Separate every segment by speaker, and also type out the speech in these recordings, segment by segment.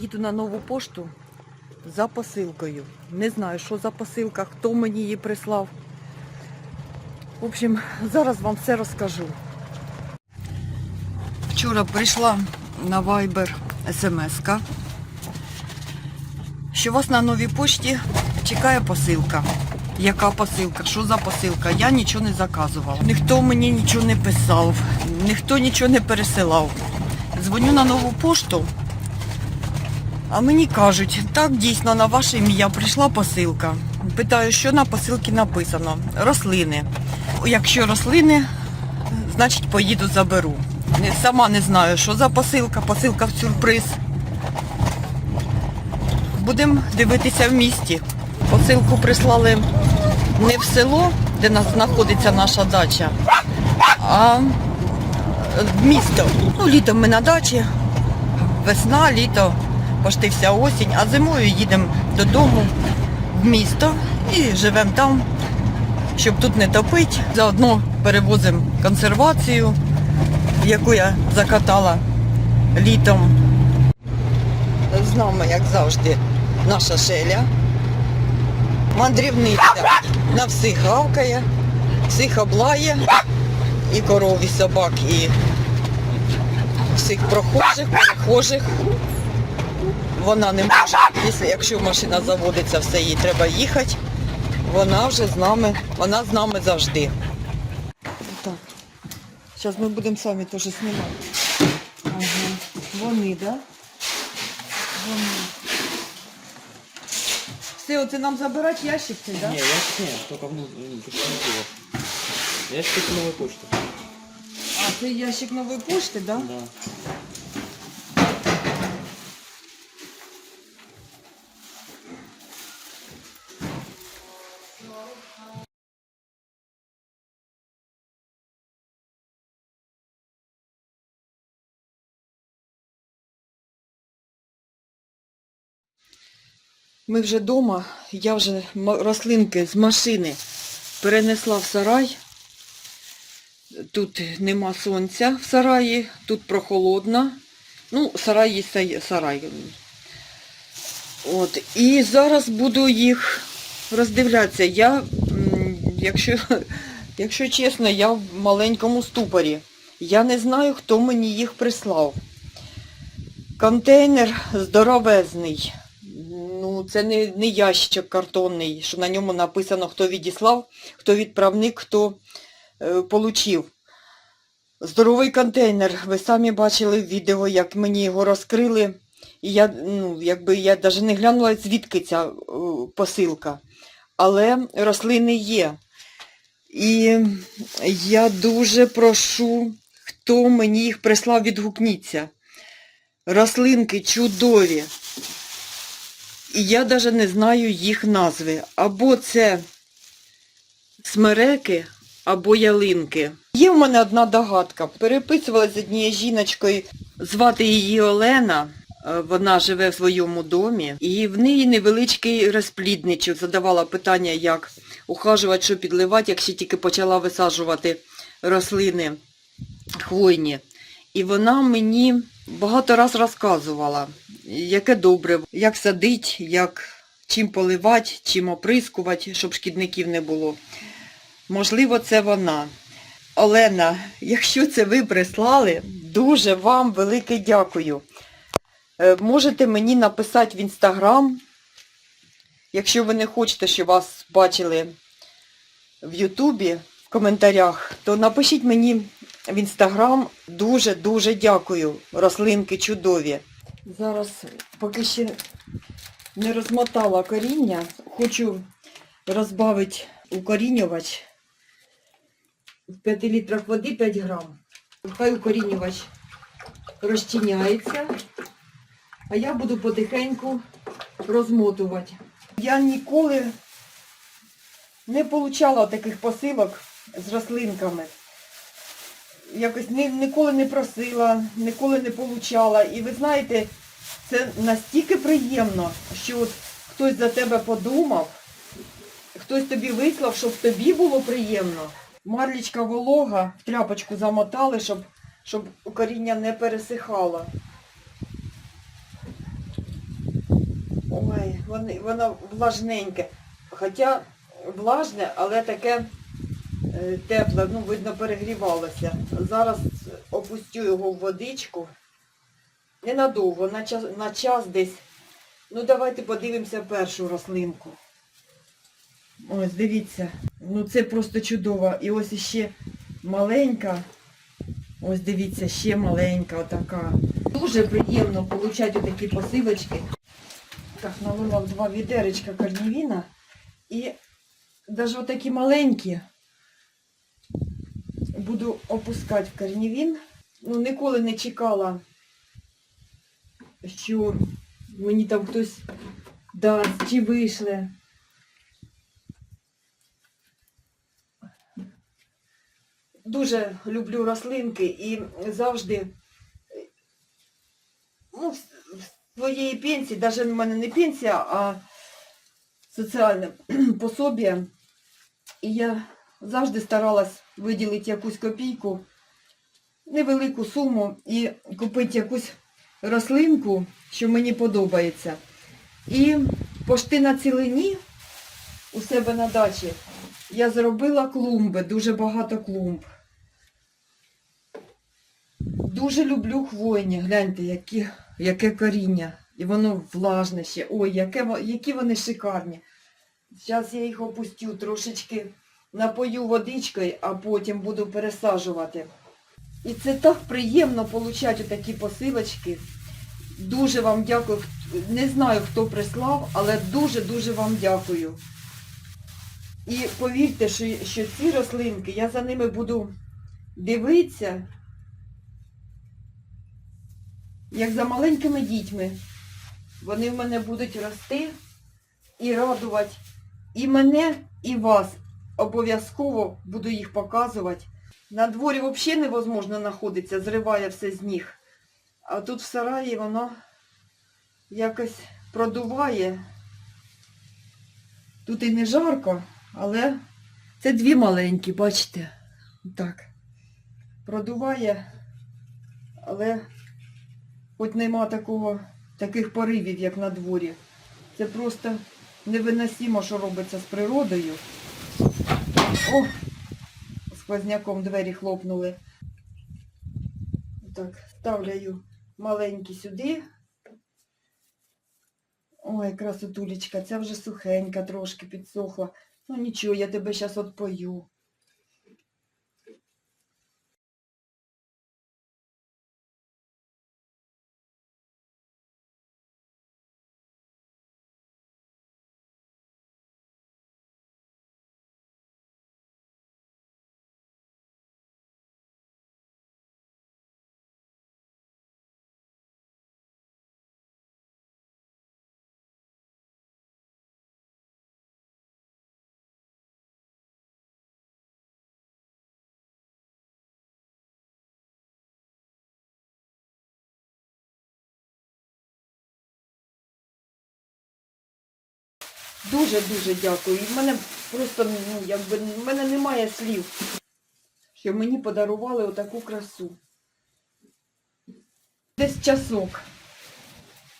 Speaker 1: Їду на нову пошту за посилкою. Не знаю, що за посилка, хто мені її прислав. В общем, зараз вам все розкажу. Вчора прийшла на Viber смс-ка, що вас на новій пошті чекає посилка. Яка посилка? Що за посилка? Я нічого не заказувала. Ніхто мені нічого не писав, ніхто нічого не пересилав. Дзвоню на нову пошту, а мені кажуть, так дійсно на ваше ім'я прийшла посилка. Питаю, що на посилці написано? Рослини. Якщо рослини, значить поїду заберу. Сама не знаю, що за посилка, посилка в сюрприз. Будемо дивитися в місті. Посилку прислали не в село, де нас знаходиться наша дача, а в місто. Ну, літом ми на дачі, весна, літо, почти вся осінь, а зимою їдемо додому в місто і живемо там, щоб тут не топити. Заодно перевозимо консервацію, яку я закатала літом. З нами, як завжди, наша шеля. Мандрівниця на всіх гавкає, всіх облає, і коров, і собак, і всіх прохожих, перехожих. Вона не може, якщо, якщо машина заводиться, все їй треба їхати. Вона вже з нами, вона з нами завжди. Так. Зараз ми будемо самі теж знімати. Ага. Вони, так? Да? Вони. Все, оце нам забирати ящик цей, так? Да?
Speaker 2: Не, ящик ну, только внутри его. Ящик это новой.
Speaker 1: А, це ящик нової пошти, так? Да?
Speaker 2: Да.
Speaker 1: Ми вже вдома, я вже рослинки з машини перенесла в сарай. Тут нема сонця в сараї, тут прохолодно. Ну, сарай є сарай. От. І зараз буду їх роздивлятися. Я, якщо, якщо чесно, я в маленькому ступорі. Я не знаю, хто мені їх прислав. Контейнер здоровезний. Це не, не ящик картонний, що на ньому написано, хто відіслав, хто відправник, хто е, получив. Здоровий контейнер. Ви самі бачили в відео, як мені його розкрили. І я, ну, якби я навіть не глянула, звідки ця е, посилка. Але рослини є. І я дуже прошу, хто мені їх прислав, відгукніться. Рослинки чудові. І я навіть не знаю їх назви. Або це смереки, або ялинки. Є в мене одна догадка. Переписувалася з однією жіночкою, звати її Олена. Е, Вона живе в своєму домі, і в неї невеличкий розплідничок. Задавала питання, як ухажувати, що підливати, як ще тільки почала висаджувати рослини хвойні. І вона мені багато раз розказувала, яке добре, як садить, як чим поливати, чим оприскувати, щоб шкідників не було. Можливо, це вона. Олена, якщо це ви прислали, дуже вам велике дякую. Е, Можете мені написати в інстаграм, якщо ви не хочете, щоб вас бачили в Ютубі в коментарях, то напишіть мені в інстаграм. Дуже-дуже дякую. Рослинки чудові. Зараз поки ще не розмотала коріння, хочу розбавити укорінювач. В 5 літрах води 5 грам. Хай укорінювач розчиняється, а я буду потихеньку розмотувати. Я ніколи не получала таких посилок з рослинками. Якось ні, ніколи не просила, ніколи не получала. І ви знаєте, це настільки приємно, що от хтось за тебе подумав, хтось тобі вислав, щоб тобі було приємно. Марлічка волога, в тряпочку замотали, щоб, щоб коріння не пересихало. вони, воно влажненьке. Хоча влажне, але таке тепле, ну, видно, перегрівалося. Зараз опустю його в водичку. Ненадовго, на час, на час десь. Ну, давайте подивимося першу рослинку. Ось, дивіться. Ну це просто чудово. І ось іще маленька. Ось дивіться, ще маленька отака. Дуже приємно отримати отакі посилочки. Так, налила два відеречка корнівіна. І навіть отакі маленькі буду опускати в корнівін. Ну, ніколи не чекала, що мені там хтось дасть чи вийшле. Дуже люблю рослинки і завжди ну, в своєї пенсії, навіть в мене не пенсія, а соціальне пособие. І я завжди старалась виділити якусь копійку, невелику суму і купити якусь рослинку, що мені подобається. І пошти на цілині у себе на дачі я зробила клумби, дуже багато клумб. Дуже люблю хвойні. Гляньте, які, яке коріння. І воно влажне ще. Ой, яке, які вони шикарні. Зараз я їх опустю трошечки, напою водичкою, а потім буду пересаджувати. І це так приємно отримати такі посилочки. Дуже вам дякую. Не знаю, хто прислав, але дуже-дуже вам дякую. І повірте, що, що ці рослинки, я за ними буду дивитися, як за маленькими дітьми. Вони в мене будуть рости і радувати і мене, і вас. Обов'язково буду їх показувати. На дворі взагалі невозможно знаходитися, зриває все з ніг. А тут в сараї воно якось продуває. Тут і не жарко, але це дві маленькі, бачите? Так. Продуває, але хоч нема такого, таких поривів, як на дворі. Це просто невиносимо, що робиться з природою. О! Сквозняком двері хлопнули. Так, ставляю маленькі сюди. Ой, красотулечка, ця вже сухенька, трошки підсохла. Ну нічого, я тебе зараз отпою. Дуже-дуже дякую. І в мене просто, ну, якби, в мене немає слів, що мені подарували отаку красу. Десь часок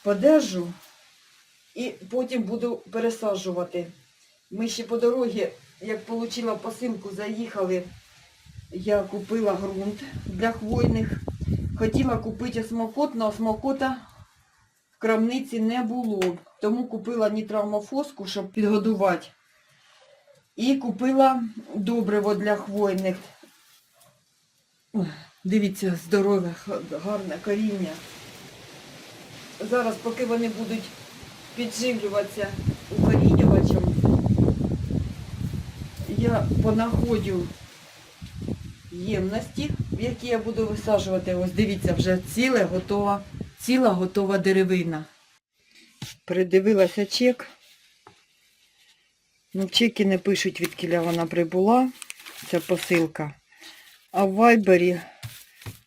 Speaker 1: подержу і потім буду пересаджувати. Ми ще по дорозі, як отримала посилку, заїхали, я купила ґрунт для хвойних. Хотіла купити осмокот, але осмокота в крамниці не було. Тому купила нітравмофоску, щоб підгодувати. І купила добриво для хвойних. Дивіться, здорове, гарне коріння. Зараз, поки вони будуть підживлюватися укорінювачем, я понаходю ємності, в які я буду висаджувати. Ось дивіться, вже ціле готова, ціла готова деревина. Передивилася чек. Ну, чеки не пишуть, від кіля вона прибула, ця посилка. А в вайбері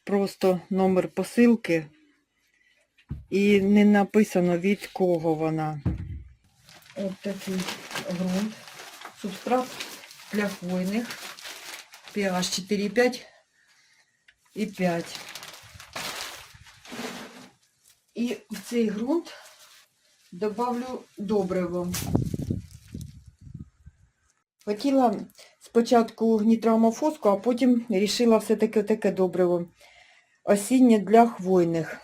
Speaker 1: просто номер посилки і не написано від кого вона. Ось такий ґрунт. Субстрат для хвойних. pH 4,5 і 5. І в цей ґрунт добавлю добриво. Хотіла спочатку нітроамофоску, а потім вирішила все-таки таке добриво. Осіннє для хвойних.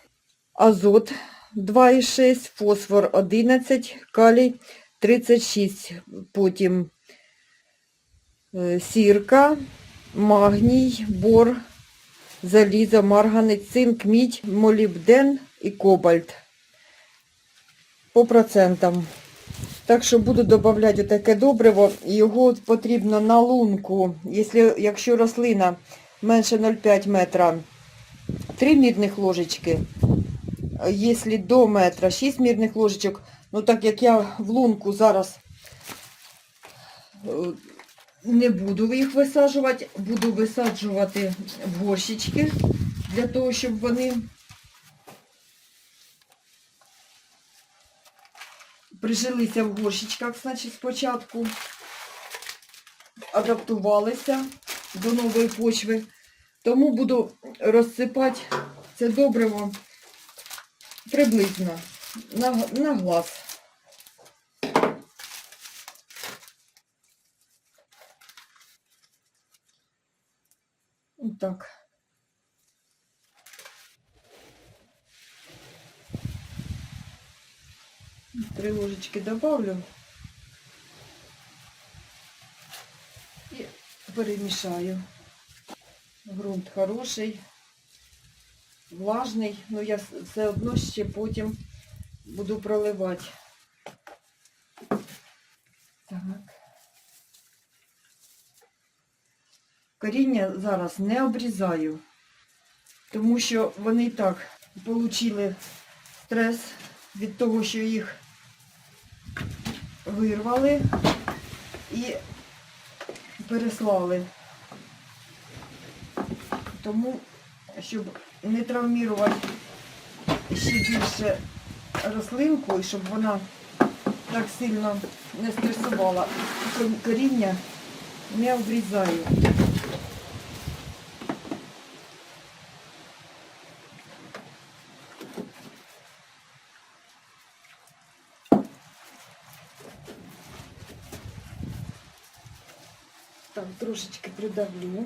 Speaker 1: Азот 2,6, фосфор 11, калій 36. Потім е, сірка, магній, бор, залізо, марганець, цинк, мідь, молібден і кобальт. По процентам. Так що буду додавати таке добриво. Його потрібно на лунку, якщо, якщо рослина менше 0,5 метра, 3 мірних ложечки. Якщо до метра 6 мірних ложечок, ну так як я в лунку зараз е, не буду їх висаджувати, буду висаджувати в горщички для того, щоб вони прижилися в горщичках, значить, спочатку адаптувалися до нової почви. Тому буду розсипати це добриво приблизно на, на глаз. Так. Три ложечки добавлю. І перемішаю. Грунт хороший, влажний, але я все одно ще потім буду проливати. Так. Коріння зараз не обрізаю, тому що вони і так отримали стрес від того, що їх вирвали і переслали. Тому, щоб не травмувати ще більше рослинку і щоб вона так сильно не стресувала, коріння не обрізаю. Так, трошечки придавлю.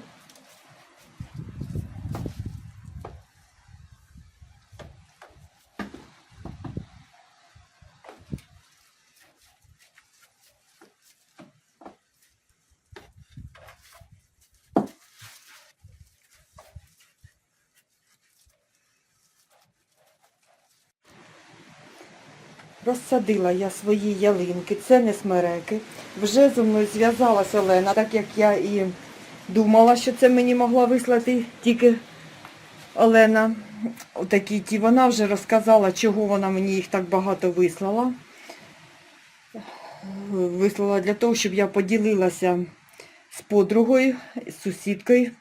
Speaker 1: Розсадила я свої ялинки, це не смереки. Вже зі мною зв'язалася Олена, так як я і думала, що це мені могла вислати тільки Олена. Отакі ті. Вона вже розказала, чого вона мені їх так багато вислала. Вислала для того, щоб я поділилася з подругою, з сусідкою.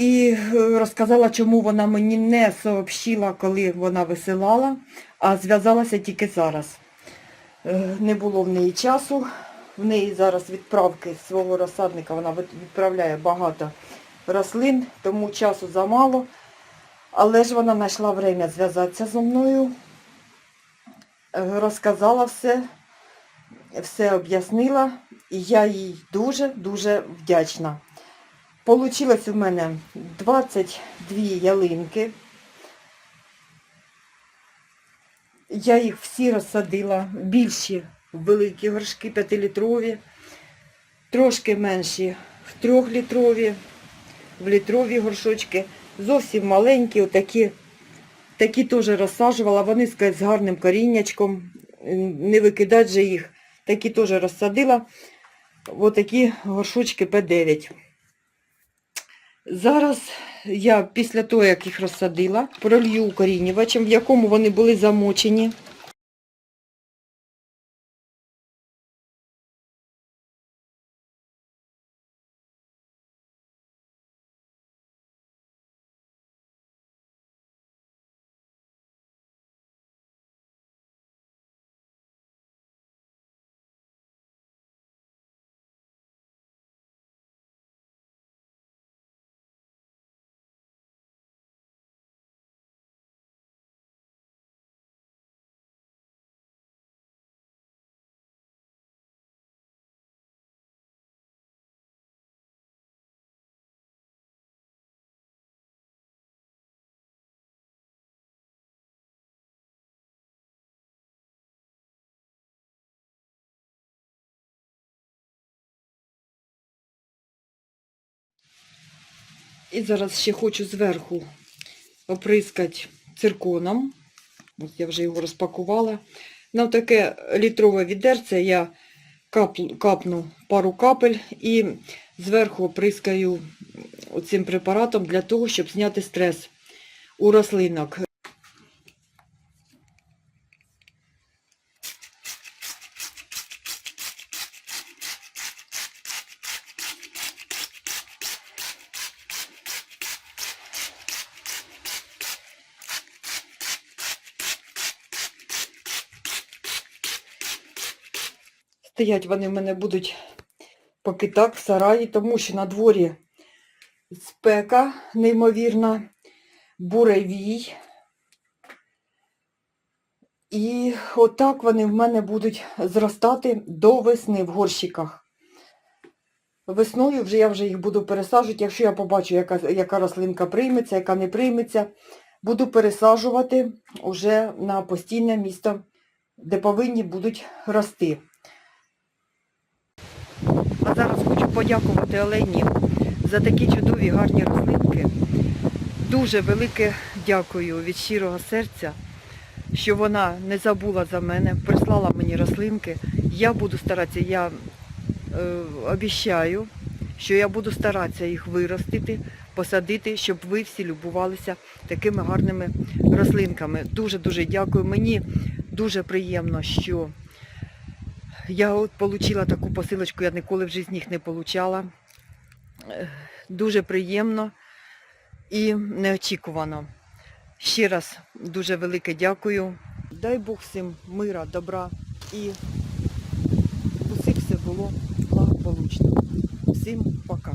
Speaker 1: І е, розказала, чому вона мені не сообщила, коли вона висилала, а зв'язалася тільки зараз. Е, Не було в неї часу. В неї зараз відправки свого розсадника, вона відправляє багато рослин, тому часу замало. Але ж вона знайшла время зв'язатися зі мною, е, розказала все, все об'яснила, і я їй дуже-дуже вдячна. Получилось у мене 22 ялинки. Я їх всі розсадила, більші великі горшки 5-літрові, трошки менші в 3-літрові, в літрові горшочки, зовсім маленькі, отакі, такі теж розсаджувала, вони з гарним коріннячком, не викидати же їх, такі теж розсадила, отакі горшочки П9. Зараз я після того, як їх розсадила, пролью укорінювачем, в якому вони були замочені. І зараз ще хочу зверху оприскати цирконом. Ось я вже його розпакувала. На таке літрове відерце я капну пару капель і зверху оприскаю цим препаратом для того, щоб зняти стрес у рослинок. Стоять вони в мене будуть поки так в сараї, тому що на дворі спека неймовірна, буревій. І отак вони в мене будуть зростати до весни в горщиках. Весною вже я вже їх буду пересаджувати, якщо я побачу, яка, яка рослинка прийметься, яка не прийметься, буду пересаджувати уже на постійне місто, де повинні будуть рости. А зараз хочу подякувати Олені за такі чудові гарні рослинки. Дуже велике дякую від щирого серця, що вона не забула за мене, прислала мені рослинки. Я буду старатися, я е, обіщаю, що я буду старатися їх виростити, посадити, щоб ви всі любувалися такими гарними рослинками. Дуже-дуже дякую. Мені дуже приємно, що я от отримала таку посилочку, я ніколи в житті їх не отримала. Дуже приємно і неочікувано. Ще раз дуже велике дякую. Дай Бог всім мира, добра і усіх все було благополучно. Всім пока.